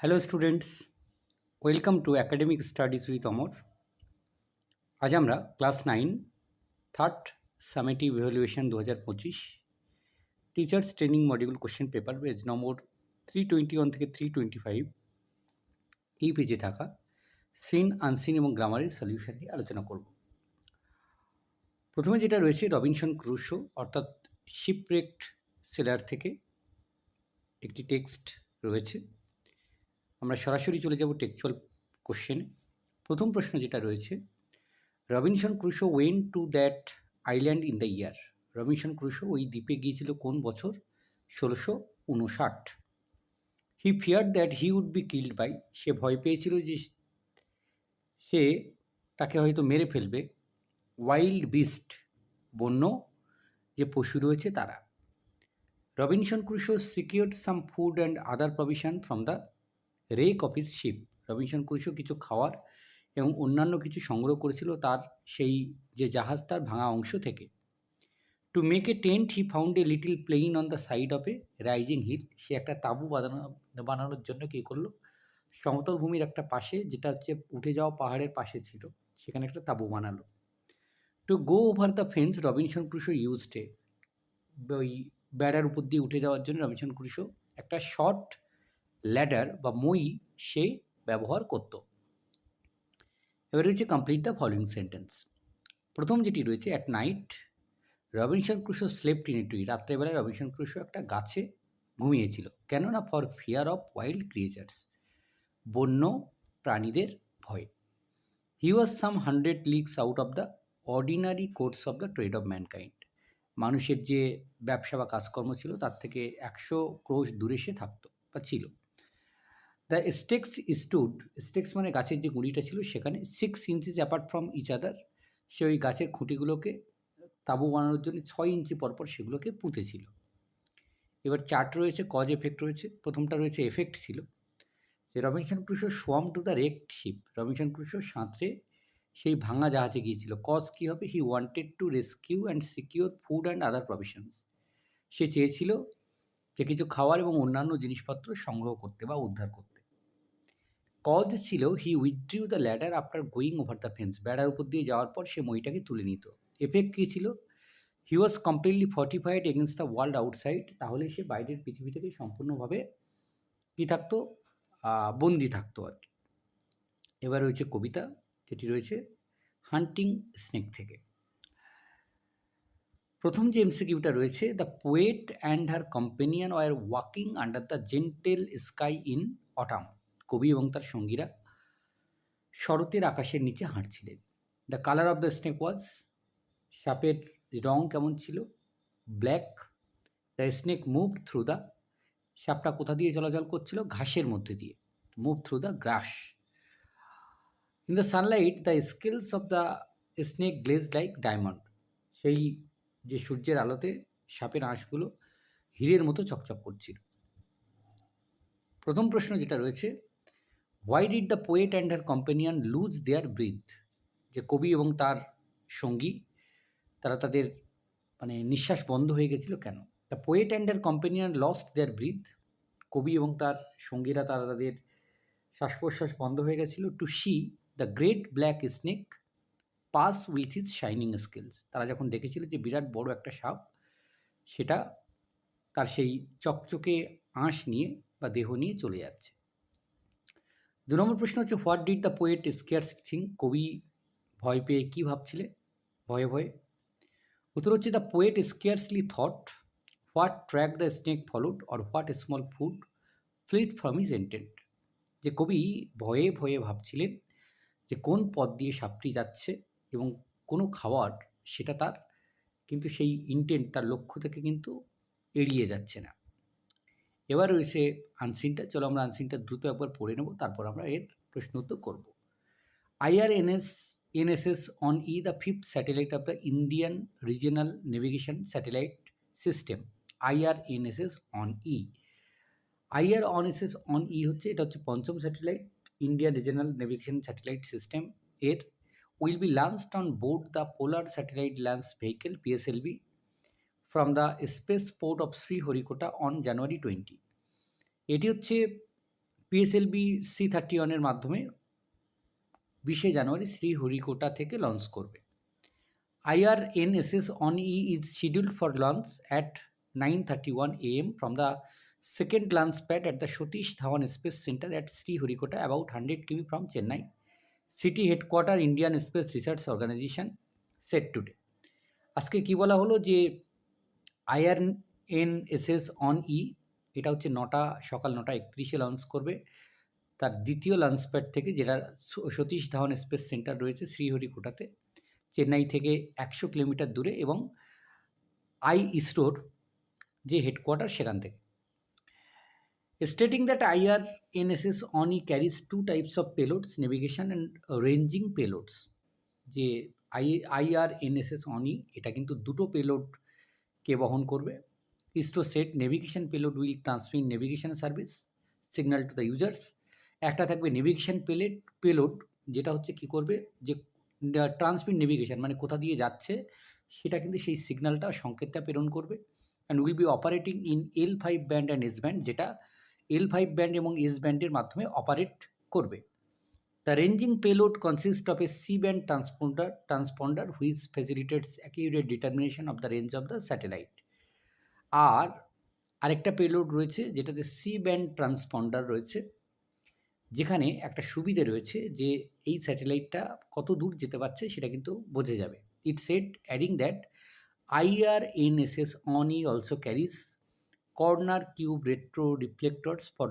Hello students welcome to academic studies with Amar আজ আমরা class nine third summative evaluation দু হাজার পঁচিশ teachers training module question paper page number three twenty one থেকে three twenty five এই পেজে থাকা সিন আনসিন এবং গ্রামারের সলিউশন নিয়ে আলোচনা করব। প্রথমে যেটা রয়েছে রবিনসন ক্রুশো অর্থাৎ শিপরেক্ট সেলার থেকে একটি টেক্সট রয়েছে। আমরা সরাসরি চলে যাব টেকচুয়াল কোশ্চেনে। প্রথম প্রশ্ন যেটা রয়েছে, Robinson Crusoe went to that island in the year? Robinson Crusoe ওই দ্বীপে গিয়েছিল কোন বছর? ষোলোশো উনষাট he fear that he would be killed by. সে ভয় পেয়েছিল যে সে তাকে হয়তো মেরে ফেলবে। ওয়াইল্ড বিস্ট বন্য যে পশু রয়েছে তারা। Robinson Crusoe secured some food and other provision from the wreck of his ship. Robinson Crusoe কিছু খাওয়ার এবং অন্যান্য কিছু সংগ্রহ করেছিল তার সেই যে জাহাজ তার ভাঙা অংশ থেকে। To make a tent he found a little plain on the side of a rising hill সে একটা তাঁবু বানানো বানানোর জন্য কী করল? সমতল ভূমির একটা পাশে, যেটা হচ্ছে উঠে যাওয়া পাহাড়ের পাশে ছিল, সেখানে একটা তাঁবু বানালো। To go over the fence Robinson Crusoe ইউজডে ওই বেড়ার উপর দিয়ে উঠে যাওয়ার জন্য রবিনসন ক্রুশো একটা শর্ট ল্যাডার বা মই সে ব্যবহার করত। এবার রয়েছে কমপ্লিট দ্য ফলোয়িং সেন্টেন্স প্রথম যেটি রয়েছে at night Robinson Crusoe slept in tree রাত্রেবেলায় রবিনসন ক্রুশো একটা গাছে ঘুমিয়েছিল। কেননা for fear of wild creatures বন্য প্রাণীদের ভয়। He was some hundred leagues out of the ordinary course of the trade of mankind মানুষের যে ব্যবসা বা কাজকর্ম ছিল, তার থেকে একশো ক্রোশ দূরে সে থাকতো বা ছিল। দ্য স্টেক্স স্টুড স্টেক্স মানে গাছের যে গুঁড়িটা ছিল সেখানে six inches apart from each other সে ওই গাছের খুঁটিগুলোকে তাঁবু বানানোর জন্য ছয় ইঞ্চি পরপর সেগুলোকে পুঁতেছিল। এবার চার্ট রয়েছে কজ এফেক্ট রয়েছে, প্রথমটা রয়েছে এফেক্ট ছিল। যে Robinson Crusoe swam to the wrecked ship Robinson Crusoe সাঁতরে সেই ভাঙা জাহাজে গিয়েছিল। কজ কী হবে? He wanted to rescue and secure food and other provisions সে চেয়েছিল যে কিছু খাওয়ার এবং অন্যান্য জিনিসপত্র সংগ্রহ করতে বা উদ্ধার করতে। কজ ছিল he withdrew the ladder after going over the fence বেড়ার উপর দিয়ে যাওয়ার পর সে মইটাকে তুলে নিত। এফেক্ট কী ছিল? He was completely fortified against the world outside তাহলে সে বাইরের পৃথিবী থেকে সম্পূর্ণভাবে কী থাকতো? বন্দি থাকতো আর কি। এবার রয়েছে কবিতা, যেটি রয়েছে হান্টিং স্নেক থেকে। প্রথম যে এমসিকিউটা রয়েছে the poet and her companion were walking under the gentle sky in autumn কবি এবং তার সঙ্গীরা শরতের আকাশের নিচে হাঁটছিলেন। The colour of the snake was সাপের রং কেমন ছিল? Black the snake move through the সাপটা কোথা দিয়ে চলাচল করছিল? ঘাসের মধ্যে দিয়ে। Move through the grass in the sunlight the scales of the snake glaze like diamond সেই যে সূর্যের আলোতে সাপের আঁশগুলো হীরের মতো চকচক করছিল। প্রথম প্রশ্ন যেটা রয়েছে why did the poet and her companion lose their breath যে কবি এবং তার সঙ্গী, তারা তাদের মানে নিঃশ্বাস বন্ধ হয়ে গেছিল কেন? The poet and her companion lost their breath কবি এবং তার সঙ্গীরা, তারা তাদের শ্বাস প্রশ্বাস বন্ধ হয়ে গেছিল to see the great black snake pass with his shining scales তারা যখন দেখেছিল যে বিরাট বড় একটা সাপ, সেটা তার সেই চকচকে আঁশ নিয়ে বা দেহ নিয়ে চলে যাচ্ছে। দু নম্বর প্রশ্ন হচ্ছে what did the poet scarce think কবি ভয় পেয়ে কী ভাবছিলে ভয়ে ভয়ে। উত্তর হচ্ছে the poet scarcely thought what track the snake followed or what small food fled from its intent যে কবি ভয়ে ভয়ে ভাবছিলেন যে কোন পথ দিয়ে সাপটি যাচ্ছে এবং কোনো খাবার সেটা তার, কিন্তু সেই ইন্টেন্ট তার লক্ষ্য থেকে কিন্তু এড়িয়ে যাচ্ছে না। এবার রয়েছে আনসিনটা চলো আমরা আনসিনটা দ্রুত একবার পড়ে নেব, তারপর আমরা এর প্রশ্ন উত্তর করব IRNS NSS one E the fifth satellite of the Indian regional navigation satellite system IRNSS one E IR one SS one E হচ্ছে, এটা হচ্ছে পঞ্চম satellite Indian regional navigation satellite system এর। Will be launched on board the polar satellite launch vehicle PSLV from the space port of Sriharikota on January twenty এটি হচ্ছে PSLV C thirty ওয়ানের মাধ্যমে বিশে জানুয়ারি শ্রীহরিকোটা থেকে লঞ্চ করবে IRNSS on E is scheduled for launch at 9:31 a.m. from the second launch pad at the Satish Dhawan Space Center at Sriharikota, about 100 km from Chennai. City headquarter Indian Space Research Organization said today. আজকে কি বলা হলো যে আইআরএনএসএস one E এটা হচ্ছে নটা, সকাল নটা একত্রিশে লঞ্চ করবে। তার দ্বিতীয় লঞ্চ প্যাড থেকে যেটা সতীশ ধাওয়ান স্পেস সেন্টার রয়েছে শ্রীহরিকোটাতে, চেন্নাই থেকে একশো কিলোমিটার দূরে এবং আই ইসরোর যে হেডকোয়ার্টার সেখান থেকে। Stating that IR NSS one I carries two types of payloads navigation and ranging payloads যে I IR NSS one I এটা কিন্তু দুটো পেলোডকে বহন করবে। ISRO said navigation payload will transmit navigation service signal to the users. একটা থাকবে navigation plate, payload, যেটা হচ্ছে কি করবে যে ট্রান্সমিট নেভিগেশন মানে কোথা দিয়ে যাচ্ছে, সেটা কিন্তু সেই সিগন্যালটা, সংকেতটা প্রেরণ করবে। And will be operating in L five band and S band যেটা এল ফাইভ ব্যান্ড এবং এস ব্যান্ডের মাধ্যমে অপারেট করবে। Ranging payload consist of a C band transponder transponder which facilitates accurate determination of the range of the satellite আর আরেকটা payload রয়েছে, যেটাতে C band transponder রয়েছে, যেখানে একটা সুবিধে রয়েছে যে এই স্যাটেলাইটটা কত দূর যেতে পারছে সেটা কিন্তু বোঝা যাবে। It said adding that S S one E also carries corner cube retro reflectors for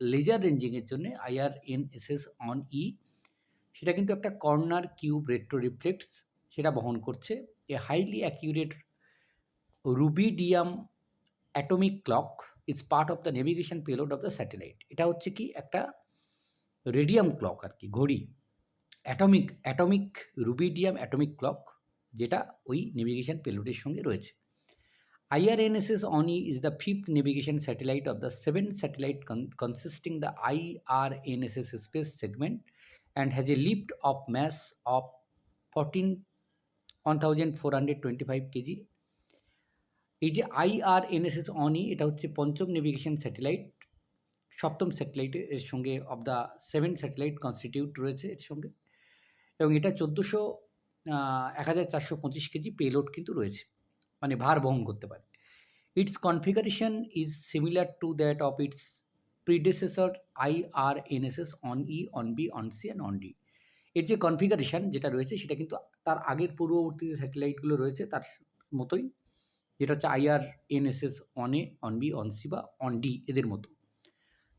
laser ranging laser রেঞ্জিংয়ের জন্য IR N S S one E সেটা কিন্তু একটা কর্নার কিউব রেট্রো রিফ্লেক্টস সেটা বহন করছে। A highly accurate rubidium atomic clock is part of the navigation payload of the satellite এটা হচ্ছে কি একটা রেডিয়াম ক্লক আর কি, ঘড়ি। Atomic atomic rubidium atomic clock যেটা ওই নেভিগেশন পেলোডের সঙ্গে রয়েছে। IRNSS ONI is the fifth navigation satellite of the seven satellite con- consisting the IRNSS space segment and has a lift of mass of 14 1425 kg. এই যে আইআরএনএসএস অনই এটা হচ্ছে পঞ্চম navigation satellite সপ্তম স্যাটেলাইটের এর সঙ্গে of the seven satellite constitute রয়েছে এর সঙ্গে। এবং এটা চোদ্দোশো এক হাজার চারশো পঁচিশ কেজি পেলোড কিন্তু রয়েছে। মানে ভার বহন করতে পারে। Its configuration is similar to that of its predecessor I R NSS one E one B one C and one D এর যে কনফিগারেশন যেটা রয়েছে সেটা কিন্তু তার আগের পূর্ববর্তী যে স্যাটেলাইটগুলো রয়েছে তার মতোই, যেটা হচ্ছে IR NSS one A one B one C বা অন ডি এদের মতো।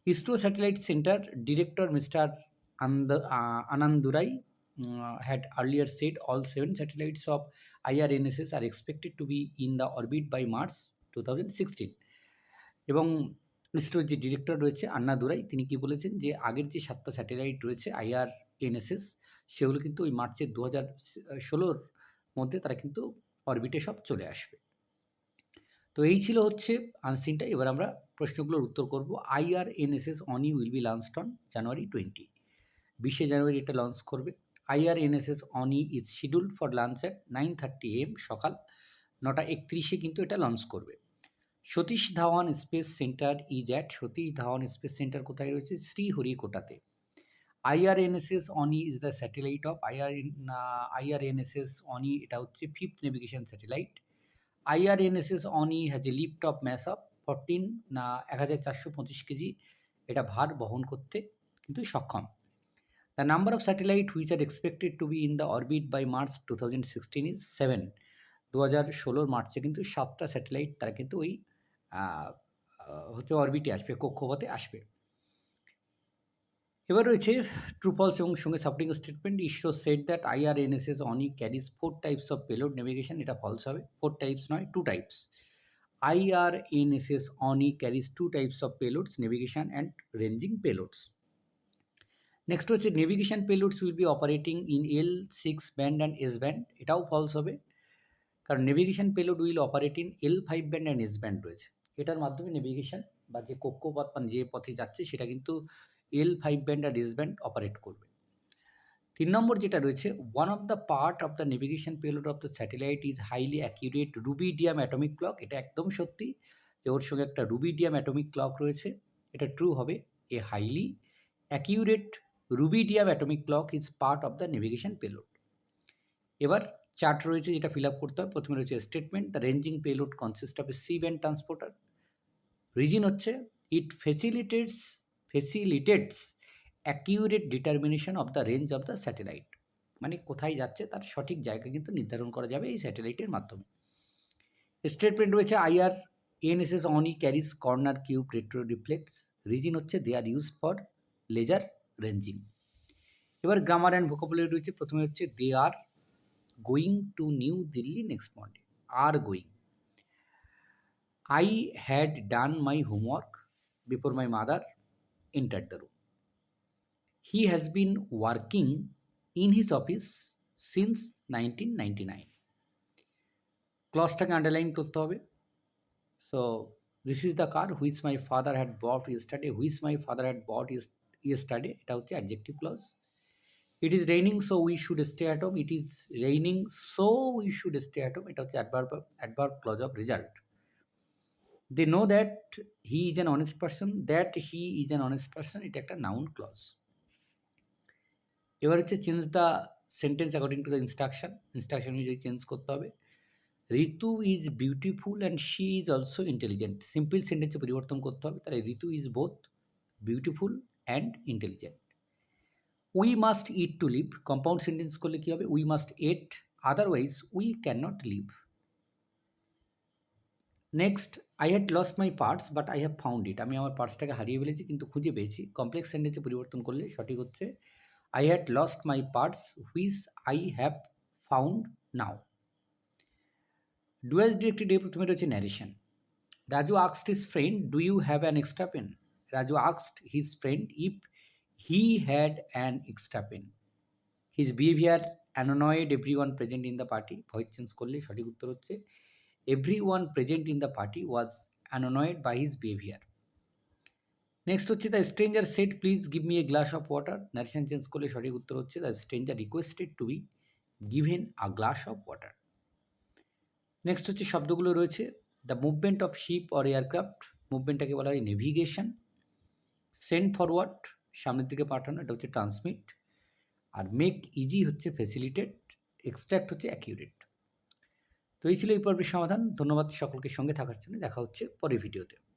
ISRO satellite centre director mister Anand Annadurai had earlier said all seven satellites of IRNSS are expected to be in the orbit by March 2016 এবং ইসরোর যে director রয়েছে আন্না দুরাই তিনি কি বলেছেন যে, আগের যে সাতটা স্যাটেলাইট রয়েছে আইআর এনএসএস সেগুলো কিন্তু ওই মার্চের দু হাজার ষোলোর মধ্যে তারা কিন্তু অরবিটে সব চলে আসবে। তো এই ছিল হচ্ছে আনসিনটা এবার আমরা প্রশ্নগুলোর উত্তর করব। IR NSS one E will be launched on January twenty বিশে জানুয়ারি এটা লঞ্চ করবে। IRNSS one E is scheduled for launch at nine thirty AM সকাল নটা একত্রিশে কিন্তু এটা লঞ্চ করবে। Satish Dhawan space centre is at Satish Dhawan space centre কোথায় রয়েছে? শ্রীহরিকোটাতে। IRNSS one E is the satellite of IR IRNSS one E এটা হচ্ছে fifth navigation satellite IRNSS one E has a lift off mass of fourteen না, এক হাজার চারশো পঁচিশ KG. এটা ভার বহন করতে কিন্তু সক্ষম। The number of satellite which are expected to be in the orbit by March 2016 is 7. দু হাজার ষোলোর মার্চে কিন্তু সাতটা স্যাটেলাইট তারা কিন্তু ওই হচ্ছে অরবিটে আসবে, কক্ষপথে আসবে। এবার রয়েছে ট্রুপলস এবং সঙ্গে supporting statement ISRO said that IRNSS one E carries four types of payload navigation এটা ফলস হবে। ফোর টাইপস নয় two types IRNSS one E carries two types of payloads navigation and ranging payloads next হচ্ছে navigation payloads will be operating in L six band and S band এটাও false হবে। কারণ navigation payload will operate in L five band and S band রয়েছে। এটার মাধ্যমে navigation বা যে কক্ষপথ মানে যে পথে যাচ্ছে, সেটা কিন্তু এল ফাইভ ব্যান্ড আর এস ব্যান্ড অপারেট করবে। তিন নম্বর যেটা রয়েছে one of the part of the navigation payload of the satellite is highly accurate rubidium atomic clock এটা একদম সত্যি যে ওর সঙ্গে একটা রুবিডিয়াম অ্যাটমিক ক্লক রয়েছে। এটা ট্রু হবে। A highly accurate rubidium atomic clock is part of the navigation payload এবার চার্ট রয়েছে যেটা ফিল আপ করতে হবে প্রথমে রয়েছে statement the ranging payload consist of a C band transporter reason হচ্ছে it facilitates facilitates accurate determination of the range of the satellite মানে কোথায় যাচ্ছে, তার সঠিক জায়গা কিন্তু নির্ধারণ করা যাবে এই স্যাটেলাইটের মাধ্যমে। স্টেটমেন্ট রয়েছে IR NSS one E carries corner cube retro reflects reason হচ্ছে they are used for laser ranging. এবার গ্রামার অ্যান্ড ভোকাবুলারি রয়েছে। প্রথমে হচ্ছে they are going to New Delhi next morning are going I had done my homework before my mother entered the room. He has been working in his office since 1999. ক্লসটাকে underline করতে হবে। So this is the car which my father had bought yesterday which my father had bought yesterday এটা হচ্ছে adjective clause it is raining so we should stay at home it is raining so we should stay at home এটা হচ্ছে adverb adverb clause of result they know that he is an honest person that he is an honest person এটা একটা noun clause এবার হচ্ছে change the sentence according to the instruction instruction অনুযায়ী change করতে হবে। Ritu is beautiful and she is also intelligent simple সেন্টেন্সে পরিবর্তন করতে হবে। তাহলে Ritu is both beautiful and intelligent we must eat to live compound sentence করলে কী হবে? We must eat otherwise we can not live next I had lost my purse but I have found it আমি আমার পার্টসটাকে হারিয়ে ফেলেছি, কিন্তু খুঁজে পেয়েছি। কমপ্লেক্স সেন্টেন্সে পরিবর্তন করলে সঠিক হচ্ছে I had lost my purse which I have found now duels directed day প্রথমে রয়েছে narration Raju আক্সড his friend do you have an extra pen আক্সড his friend if he had an extra pen his behaviour annoyed every one present in the party voice change করলে সঠিক উত্তর হচ্ছে, everyone present in the party was annoyed by his behavior. Next হচ্ছে the stranger said please give me a glass of water narration change করলে সঠিক উত্তর হচ্ছে the stranger requested to be given a glass of water next হচ্ছে, শব্দগুলো রয়েছে the movement of ship or aircraft মুভমেন্টটাকে বলা হয় নেভিগেশন সেন্ড ফরওয়ার্ড, সামনের দিকে পাঠানো, এটা হচ্ছে ট্রান্সমিট। আর মেক ইজি হচ্ছে ফেসিলিটেড এক্সট্র্যাক্ট হচ্ছে অ্যাকিউরেট। তো এই ছিল এই পর্বের সমাধান। ধন্যবাদ সকলকে সঙ্গে থাকার জন্য। দেখা হচ্ছে পরের ভিডিওতে।